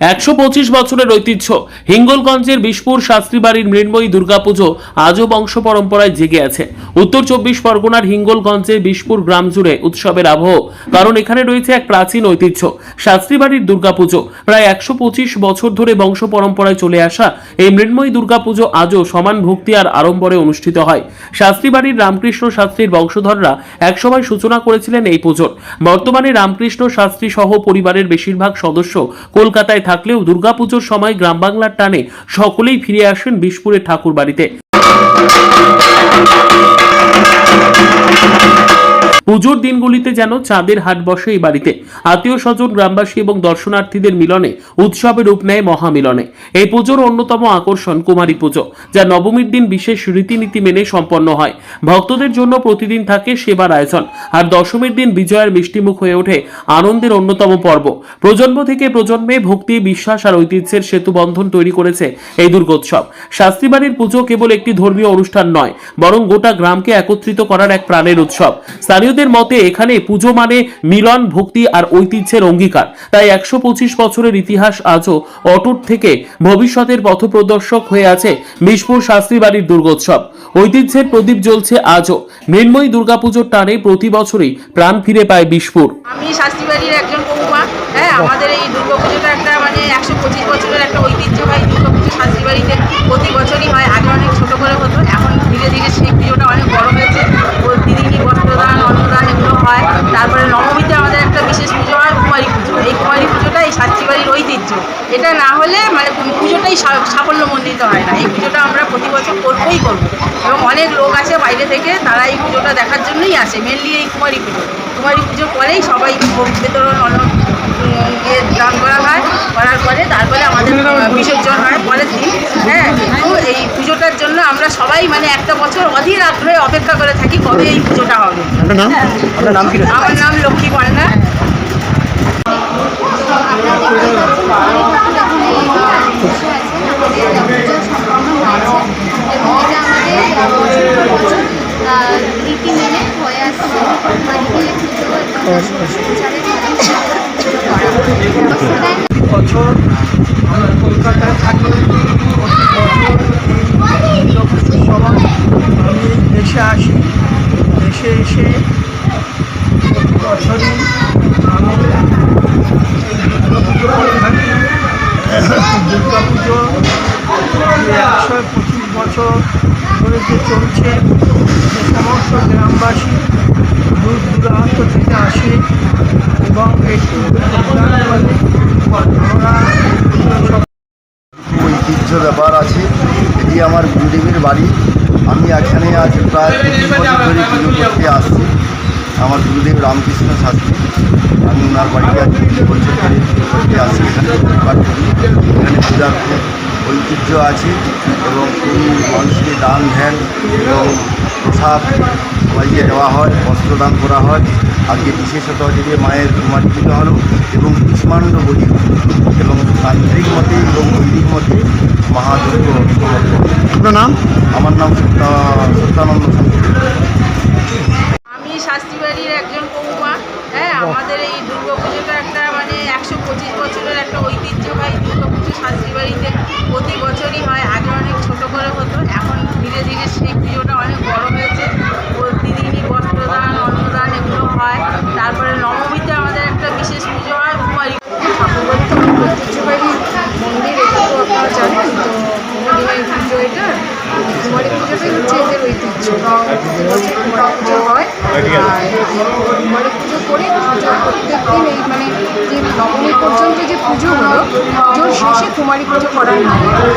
একশো পঁচিশ বছরের ঐতিহ্য। হিঙ্গলগঞ্জের বিশপুর শাস্ত্রীবাড়ির মৃন্ময়ী দুর্গাপুজো আজও বংশ পরম্পরায় জেগে আছে। উত্তর চব্বিশ পরগনার হিঙ্গলগঞ্জের বিশপুর গ্রাম জুড়ে উৎসবের আবহ। কারণ এখানে রয়েছে এক প্রাচীন ঐতিহ্য, শাস্ত্রীবাড়ির দুর্গাপুজো। প্রায় একশো পঁচিশ বছর ধরে বংশ পরম্পরায় চলে আসা এই মৃন্ময়ী দুর্গাপুজো আজও সমান ভক্তি আর আড়ম্বরে অনুষ্ঠিত হয়। শাস্ত্রীবাড়ির রামকৃষ্ণ শাস্ত্রীর বংশধররা একসময় সূচনা করেছিলেন এই পুজোর। বর্তমানে রামকৃষ্ণ শাস্ত্রী সহ পরিবারের বেশিরভাগ সদস্য কলকাতায় থাকলেও দুর্গাপুজোর সময় গ্রাম বাংলার টানে সকলেই ফিরে আসেন বিশপুরের ঠাকুর বাড়িতে পুজোর দিনগুলিতে যেন চাঁদের হাট বসে এই বাড়িতে। আত্মীয় স্বজন, গ্রামবাসী এবং দর্শনার্থীদের মিলনে উৎসবে রূপ নেয় মহামিলনে। এই পুজোর অন্যতম আকর্ষণ কুমারী পুজো, যা নবমীর দিন বিশেষ রীতিনীতি মেনে সম্পন্ন হয়। ভক্তদের জন্য প্রতিদিন থাকে সেবার আয়োজন, আর দশমীর দিন বিজয়ের মিষ্টিমুখ হয়ে ওঠে আনন্দের অন্যতম পর্ব। প্রজন্ম থেকে প্রজন্মে ভক্তি, বিশ্বাস আর ঐতিহ্যের সেতু বন্ধন তৈরি করেছে এই দুর্গোৎসব। শাস্ত্রীবাড়ির পুজো কেবল একটি ধর্মীয় অনুষ্ঠান নয়, বরং গোটা গ্রামকে একত্রিত করার এক প্রাণের উৎসব। স্থানীয়দের মতে এখানে পুজো মানে মিলন, ভক্তি আর ঐতিহ্যের অঙ্গীকার। তাই একশো পঁচিশ বছরের ইতিহাস আজও অটুট থেকে ভবিষ্যতের পথপ্রদর্শক হয়ে আছে বিশপুর শাস্ত্রীবাড়ির দুর্গোৎসব। ঐতিহ্যের প্রদীপ জ্বলছে আজও। মৃন্ময়ী দুর্গাপুজোর টানে প্রতি বছরই প্রাণ ফিরে পায় বিশপুর আমি শাস্তিবাড়ির একজন হ্যাঁ আমাদের এই দুর্গা পুজোটা একটা মানে একশো পঁচিশ বছরের একটা ঐতিহ্যবাহী দুর্গা পুজো শাস্তিবাড়িতে প্রতি বছরই হয় আগে অনেক ছোটো করে হতো এখন ধীরে ধীরে সেই পুজোটা অনেক বড় হয়েছে প্রতিদিনই বস্ত্রদান অন্নদান এগুলো হয় তারপরে নবমীতে আমাদের একটা বিশেষ পুজো হয় কুমারী পুজো এই কুমারী পুজোটা এই শাস্তিবাড়ির ঐতিহ্য এটা না হলে মানে পুজোটাই সা- সাফল্যমণ্ডিত হয় না। এই পুজোটা আমরা প্রতি বছর করবোই করব। এবং অনেক লোক আছে বাইরে থেকে তারা এই পুজোটা দেখার জন্যই আসে মেনলি এই কুমারী পুজো। কুমারী পুজোর পরেই সবাই ভোগ বিতরণ উম, ইয়ে দান করা হয় করার পরে তারপরে আমাদের বিসর্জন হয় পরের দিন। হ্যাঁ কিন্তু এই পুজোটার জন্য আমরা সবাই মানে একটা বছর অধীর আগ্রহে অপেক্ষা করে থাকি কবে এই পুজোটা হবে। আমার নাম লক্ষ্মী পান্ডা বছর আমরা কলকাতায় থাকি দেশে আসি। দেশে এসে বছরই আমি থাকি দুর্গাপুজো একশো পঁচিশ বছর ধরে যে চলছে, যে সমস্ত গ্রামবাসী দূর দূরান্ত থেকে আসে এবং ঐতিহ্য ব্যাপার আছে। এটি আমার গুরুদেবের বাড়ি। আমি এখানে আজ প্রায় বছর ধরে পুজো করতে আসছি। আমার গুরুদেব রামকৃষ্ণ শাস্ত্রী। আমি ওনার বাড়িতে আজ বছর ধরে পুজো করতে আসছি। এখানে এখানে খুব ঐতিহ্য আছে এবং খুবই মানুষকে দান ধ্যান এবং প্রসাদ সবাইকে দেওয়া হয় বস্ত্রদান করা হয়। আজকে বিশেষত যে মায়ের কুমারী পুজো হলো এবং কুষ্মাণ্ড বলি এবং তান্ত্রিক মতে এবং বৈদিক মতে মহাদুর্গ আপনার নাম? আমার নাম সত্যানন্দ শাস্ত্রী আমি শাস্তিবাড়ির একজন বৌমা হ্যাঁ আমাদের এই দুর্গা পুজোটা একটা মানে একশো পঁচিশ বছরের একটা ঐতিহ্যবাহী দুর্গা পুজো শাস্তিবাড়িতে প্রতি বছরই হয় আগে অনেক ছোট করে হতো এখন ধীরে ধীরে সেই পুজোটা অনেক বড় হয়েছে প্রতিদিনই বস্ত্রদান অন্নদান এগুলো হয়। তারপরে নবমীতে আমাদের একটা বিশেষ পুজো হয় কুমারী ঐতিহ্যবাহী মন্দির এটা তো জানেন তো পুজো এটা। কুমারী ঐতিহ্য। পুজো হয়। আর কুমারী পুজো করে দিন এই মানে পর্যন্ত যে পুজো হলো পুজোর শেষে কুমারী পুজো করা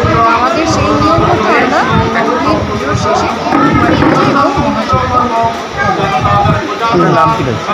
তো আমাদের সেই নিয়ম মতো আমরা ঠিক আছে